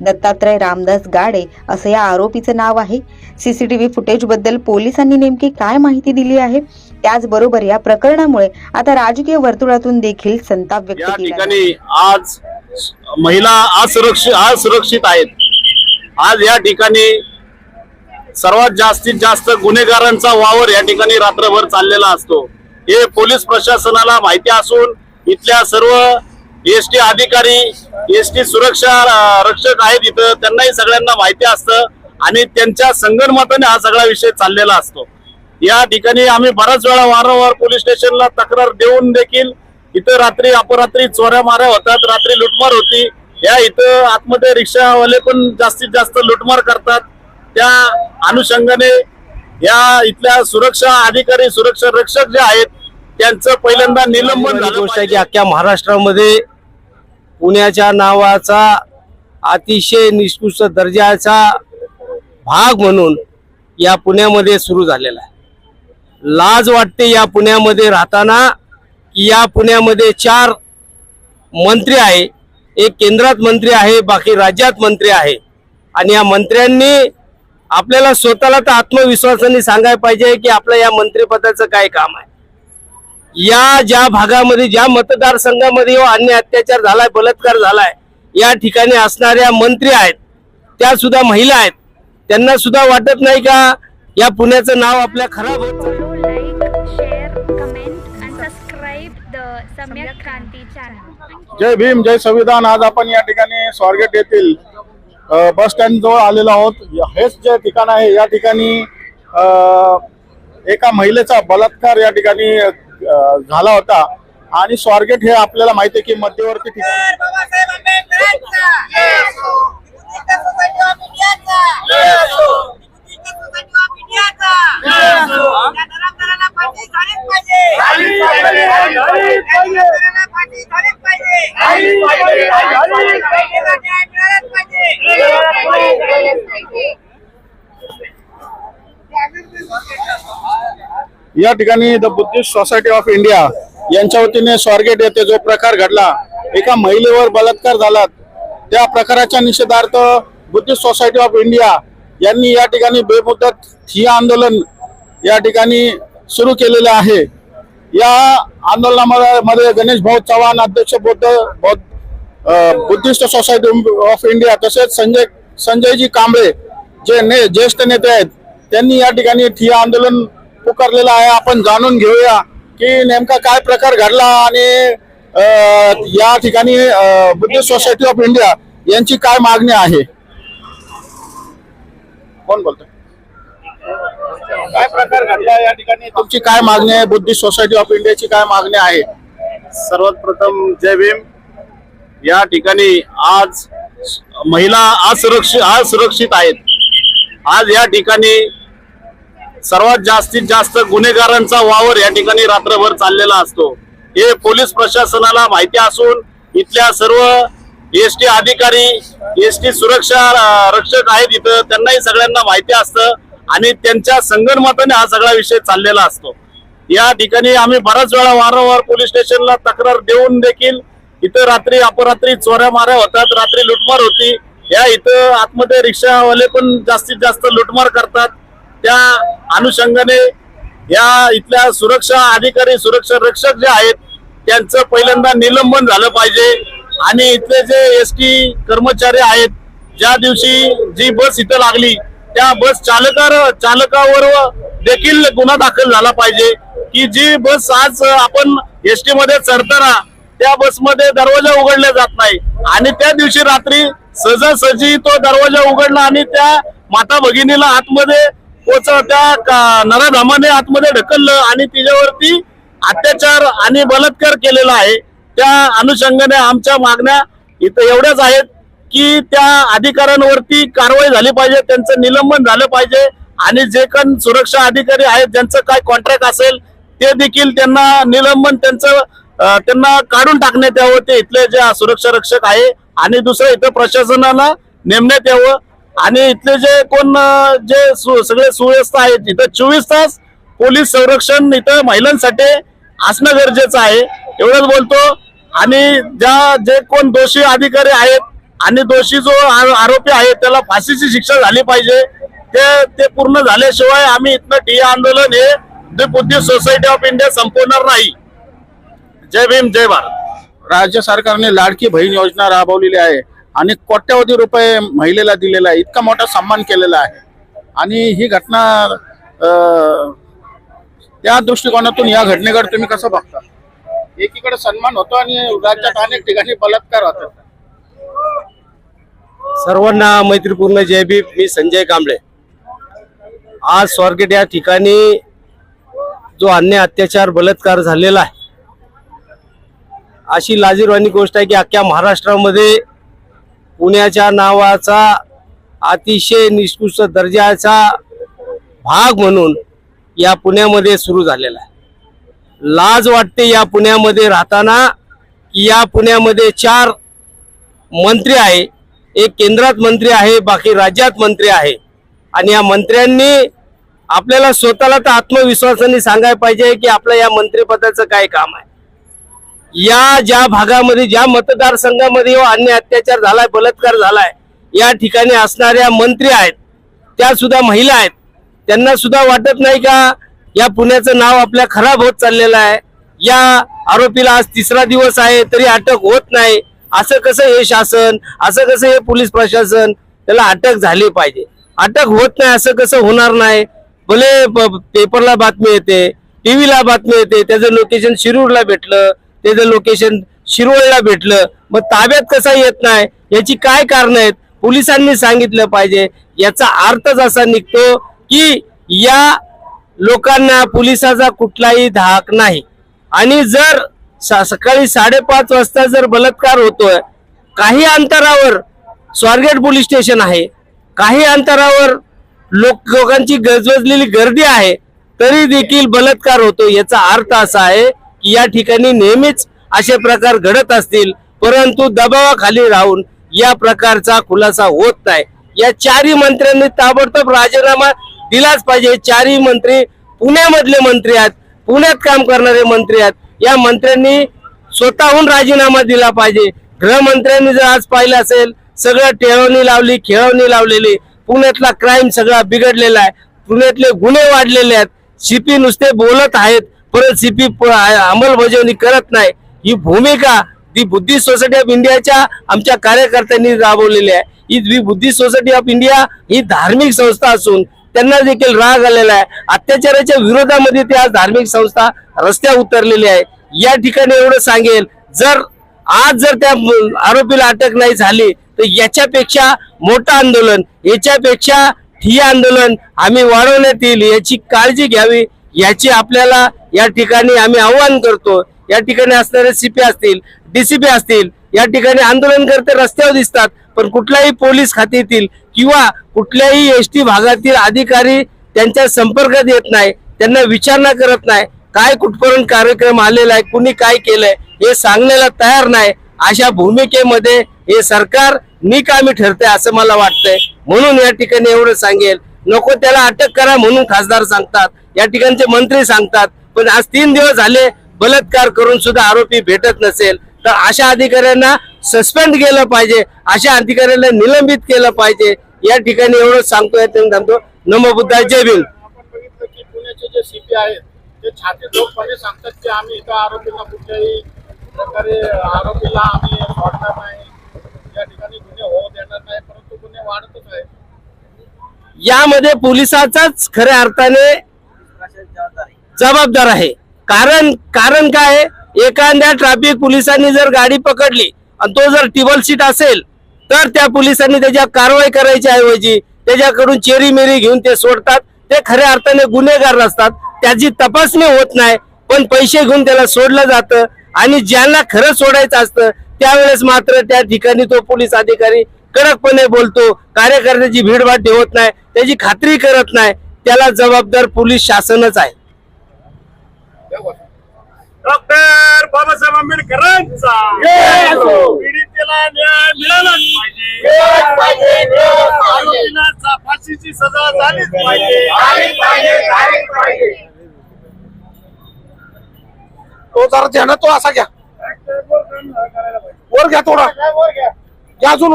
दत्तात्रय रामदास गाडे असं या आरोपीचं नाव आहे. सीसीटीव्ही फुटेजबद्दल पोलिसांनी नेमकी काय माहिती दिली आहे? त्याचबरोबर या प्रकरणामुळे आता राजकीय वर्तुळातून देखील संताप व्यक्त या केला ठिकाणी आज महिला असुरक्षित असुरक्षित आहेत. आज या ठिकाणी सर्वात जास्तीत जास्त गुन्हेगारांचा वावर या ठिकाणी रात्रभर चाललेला असतो. हे पोलीस प्रशासनाला माहिती असून इथल्या सर्व एस टी अधिकारी एस टी सुरक्षा रक्षक आहेत इथं. त्यांनाही सगळ्यांना माहिती असतं आणि त्यांच्या संगणमताने हा सगळा विषय चाललेला असतो. या ठिकाणी आम्ही बऱ्याच वेळा वारंवार पोलीस स्टेशनला तक्रार देऊन देखील इथं रात्री अपरात्री चोऱ्या माऱ्या होतात रात्री लुटमार होती. या इथं आतमध्ये रिक्षावाले पण जास्तीत जास्त लुटमार करतात. त्या अनुषंगाने या इथल्या सुरक्षा अधिकारी सुरक्षा रक्षक जे आहेत त्यांचं पहिल्यांदा निलंबन झालं गोष्ट आहे की. अख्ख्या महाराष्ट्रामध्ये पुण्याच्या नावाचा अतिशय निष्कृष्ट दर्जाचा भाग म्हणून या पुण्यामध्ये सुरू झालेला आहे. लाज वाटते या पुण्यामध्ये राहताना की या पुण्यामध्ये चार मंत्री आहे. एक केंद्रात मंत्री आहे बाकी राज्यात मंत्री आहे. आणि या मंत्र्यांनी आपल्याला स्वतःला तर आत्मविश्वासाने सांगायला पाहिजे की आपलं या मंत्रिपदाचं काय काम आहे. या ज्या भागामध्ये ज्या मतदारसंघामध्ये व अन्य अत्याचार झालाय बलात्कार झालाय या ठिकाणी असणाऱ्या मंत्री आहेत त्या सुद्धा महिला आहेत. त्यांना सुद्धा वाटत नाही का या पुण्याचं नाव आपल्या खराब होत. जय भीम जय संविधान. आज आपण या ठिकाणी स्वारगेट येथील बस स्टँड जवळ आलेलो आहोत. हेच जे ठिकाण आहे या ठिकाणी एका महिलेचा बलात्कार या ठिकाणी झाला होता आणि स्वारगेट हे आपल्याला माहिती आहे की मध्यवर्ती ठिकाण आहे. बाबासाहेब आंबेडकरांचा बुद्धिस्ट सोसायटी ऑफ इंडियाचा बुद्धिस्ट सोसायटी ऑफ इंडियाचा त्या नराधमांना फाशी झालीच पाहिजे त्या नराधमांना फाशी झालीच पाहिजे महिलेला न्याय मिळालाच पाहिजे या ठिकाणी the Buddhist Society of India यांच्या वतीने स्वारगेट येथे जो प्रकार घडला एका महिलेवर बलात्कार झाला त्या प्रकाराच्या निषेधार्थ बुद्धिस्ट सोसायटी ऑफ इंडिया यांनी या ठिकाणी बेमुदत थिया आंदोलन या ठिकाणी सुरू केलेलं आहे. या आंदोलनामध्ये गणेश भाऊ चव्हाण अध्यक्ष बौद्ध बौद्ध बुद्धिस्ट सोसायटी ऑफ इंडिया तसेच संजय संजयजी कांबळे जे ने ज्येष्ठ नेते आहेत त्यांनी या ठिकाणी ठिया आंदोलन पुकारलेला आहे. आपण जाणून घेऊया की नेमका काय प्रकार घडला आणि या ठिकाणी बुद्धिस्ट सोसायटी ऑफ इंडिया यांची काय मागणी आहे? कोण बोलतो काय प्रकार घडला या ठिकाणी? तुमची काय मागणी आहे? बुद्धिस्ट सोसायटी ऑफ इंडियाची काय मागणी आहे? सर्वात प्रथम जय भीम. या ठिकाणी आज महिला असुरक्षित असुरक्षित आहेत. आज या ठिकाणी सर्वात जास्तीत जास्त गुन्हेगारांचा वावर या ठिकाणी रात्रभर चाललेला असतो. हे पोलीस प्रशासनाला माहिती असून इथल्या सर्व एस टी अधिकारी एस टी सुरक्षा रक्षक आहेत इथं. त्यांनाही सगळ्यांना माहिती असतं आणि त्यांच्या संगणमताने हा सगळा विषय चाललेला असतो. या ठिकाणी आम्ही बऱ्याच वेळा वारंवार पोलीस स्टेशनला तक्रार देऊन देखील इथं रात्री अपरात्री चोऱ्या माऱ्या होतात रात्री लुटमार होती. या इथं आतमध्ये रिक्षावाले पण जास्तीत जास्त लुटमार करतात. त्या अनुषंगाने या इथल्या सुरक्षा अधिकारी सुरक्षा रक्षक जे आहेत त्यांचं पहिल्यांदा निलंबन झालं पाहिजे. आणि इथले जे एस टी कर्मचारी आहेत ज्या दिवशी जी बस इथं लागली त्या बस चालकार चालकावर देखील गुन्हा दाखल झाला पाहिजे. की जी बस आज आपण एस टी मध्ये चढताना त्या बसमध्ये दरवाजा उघडला जात नाही. आणि त्या दिवशी रात्री सहजासहजी तो दरवाजा उघडला आणि त्या माता भगिनीला आतमध्ये पोच त्या का- नराधामाने आतमध्ये ढकललं आणि तिच्यावरती अत्याचार आणि बलात्कार केलेला आहे त्या अनुषंगाने आमच्या मागण्या इथं एवढ्याच आहेत की त्या अधिकाऱ्यांवरती कारवाई झाली पाहिजे त्यांचं निलंबन झालं पाहिजे आणि जे पण सुरक्षा अधिकारी आहेत ज्यांचं काय कॉन्ट्रॅक्ट असेल ते देखील त्यांना निलंबन त्यांचं त्यांना काढून टाकण्यात यावं ते इथले जे सुरक्षा रक्षक आहे आणि दुसरं इथं प्रशासनाला नेमण्यात यावं. आणि इथले जे कोण जे सगळे सुव्यवस्था आहेत इथं चोवीस तास पोलीस संरक्षण इथं महिलांसाठी असणं गरजेचं आहे. एवढंच बोलतो. आणि ज्या जे कोण दोषी अधिकारी आहेत आणि दोषी जो आरोपी आहे त्याला फाशीची शिक्षा झाली पाहिजे. ते ते पूर्ण झाल्याशिवाय आम्ही इथनं ठिय्या आंदोलन हे the Buddhist Society of India संपवणार नाही. जय भीम जय भारत. राज्य सरकारने लाडकी बहीण योजना राबवलेली आहे. आणि कोट्यवधी रुपये महिलेला दिलेला आहे. इतका मोठा सन्मान केलेला आहे. आणि ही घटना त्या दृष्टिकोनातून या घटनेकडे तुम्ही कसं बघता? एकीकडे सन्मान होतो आणि राज्यात अनेक ठिकाणी बलात्कार होतात. सर्वांना मैत्रीपूर्ण जय बी मी संजय कांबळे. आज स्वारगेट या ठिकाणी जो अन्य अत्याचार बलात्कार झालेला आहे अशी लाजीरवाणी गोष्ट आहे की अख्ख्या महाराष्ट्रामध्ये पुण्याच्या नावाचा अतिशय निष्कृष्ट दर्जाचा भाग म्हणून या पुण्यामध्ये सुरू झालेला आहे. लाज वाटते या पुण्यामध्ये राहताना की या पुण्यामध्ये चार मंत्री आहे. एक केंद्रात मंत्री आहे बाकी राज्यात मंत्री आहे. आणि या मंत्र्यांनी आपल्याला स्वतःला तर आत्मविश्वासाने सांगायला पाहिजे की आपल्या या मंत्रिपदाचं काय काम आहे. या ज्या भागामध्ये ज्या मतदारसंघामध्ये हो अन्य अत्याचार झालाय बलात्कार झालाय या ठिकाणी असणाऱ्या मंत्री आहेत त्या सुद्धा महिला आहेत त्यांना सुद्धा वाटत नाही का या पुण्याचं नाव आपल्या खराब होत चाललेलं आहे? या आरोपीला आज तिसरा दिवस आहे तरी अटक होत नाही. असं कसं हे शासन असं कसं हे पोलीस प्रशासन त्याला अटक झाली पाहिजे. अटक होत नाही असं कसं होणार नाही? भले पेपरला बातमी येते टीव्हीला बातमी येते त्याचं लोकेशन शिरूरला भेटलं त्याचं लोकेशन शिरोळला भेटलं मग ताब्यात कसा येत नाही? याची काय कारण आहेत? पोलिसांनी सांगितलं पाहिजे. याचा अर्थच असा निघतो की या लोकांना पोलिसाचा कुठलाही धाक नाही. आणि जर सा- सकाळी साडेपाच वाजता जर बलात्कार होतोय काही अंतरावर स्वारगेट पोलीस स्टेशन आहे काही अंतरावर लोक लोकांची गजबजलेली गर्दी आहे तरी देखील बलात्कार होतो याचा अर्थ असा आहे की या ठिकाणी नेहमीच असे प्रकार घडत असतील परंतु दबावाखाली राहून या प्रकारचा खुलासा होत नाही. या चारही मंत्र्यांनी ताबडतोब राजीनामा दिलाच पाहिजे. चारही मंत्री पुण्यामधले मंत्री आहेत पुण्यात काम करणारे मंत्री आहेत. या मंत्र्यांनी स्वतःहून राजीनामा दिला पाहिजे. गृहमंत्र्यांनी जर आज पाहिलं असेल सगळं टेळवणी लावली खेळवणी लावलेली पुण्यातला क्राईम सगळा बिघडलेला आहे पुण्यातले गुन्हे वाढलेले आहेत शिपी नुसते बोलत आहेत परत अंमलबजावणी करत नाही. ही भूमिका दी बुद्धिस्ट सोसायटी ऑफ इंडियाच्या आमच्या कार्यकर्त्यांनी राबवलेली आहे. ही बुद्धिस्ट सोसायटी ऑफ इंडिया ही धार्मिक संस्था असून त्यांना देखील राग आलेला आहे. अत्याचाराच्या विरोधामध्ये ते आज धार्मिक संस्था रस्त्या उतरलेली आहे. या ठिकाणी एवढं सांगेल जर आज जर त्या आरोपीला अटक नाही झाली तर याच्यापेक्षा मोठं आंदोलन याच्यापेक्षा ठिय्या आंदोलन आम्ही वाढवण्यात येईल याची काळजी घ्यावी. याची आपल्याला या ठिकाणी आम्ही आव्हान करतो. या ठिकाणी असणारे सीपी असतील डीसीपी असतील या ठिकाणी आंदोलनकर्ते रस्त्यावर दिसतात पण कुठल्याही पोलीस खात्यातील किंवा कुठल्याही एस टी भागातील अधिकारी त्यांच्या संपर्कात येत नाही त्यांना विचारणा करत नाही काय कुठपर्यंत कार्यक्रम आलेला आहे कुणी काय केलंय हे सांगण्याला तयार नाही अशा भूमिकेमध्ये हे सरकार निकामी ठरते असं मला वाटतंय. म्हणून या ठिकाणी एवढं सांगेल. नको त्याला अटक करा म्हणून खासदार सांगतात. या ठिकाणचे मंत्री सांगतात. पण आज तीन दिवस झाले बलात्कार करून सुद्धा आरोपी भेटत नसेल. तर अशा अधिकाऱ्यांना सस्पेंड केलं पाहिजे. अशा अधिकाऱ्यांना निलंबित केलं पाहिजे. या ठिकाणी एवढं सांगतोय ते थांबतो नमो जय भीम. पुण्याचे जे सीपी आहेत ते छाती ठोकपणे सांगतात की आम्ही इथं आरोपीला कुठल्याही प्रकारे आरोपीला आम्ही सोडणार नाही. या ठिकाणी गुन्हे होऊ देणार नाही परंतु गुन्हे वाढतच आहे यामध्ये पोलिसाचाच खऱ्या अर्थाने जबाबदार आहे. कारण कारण काय? आहे? एखाद्या ट्रॅफिक पोलिसांनी जर गाडी पकडली आणि तो जर टिबल सीट असेल तर त्या पोलिसांनी त्याच्या कारवाई करायच्या ऐवजी त्याच्याकडून चेरी मेरी घेऊन ते सोडतात. ते खऱ्या अर्थाने गुन्हेगार असतात त्याची तपासणी होत नाही पण पैसे घेऊन त्याला सोडलं जातं. आणि ज्यांना खरं सोडायचं असतं त्यावेळेस मात्र त्या ठिकाणी तो पोलीस अधिकारी कडकपणे बोलतो कार्यकर्त्याची भीडभाड ठेवत नाही त्याची खात्री करत नाही त्याला जबाबदार पोलीस शासनच आहे. डॉक्टर बाबासाहेब आंबेडकरांचा. पीडितेला न्याय मिळालाच पाहिजे. आरोपीला चा- फाशीची सजा झालीच पाहिजे. तो जरा ध्यानात तो असा घ्या. वर घ्या थोडा. घ्या. अजून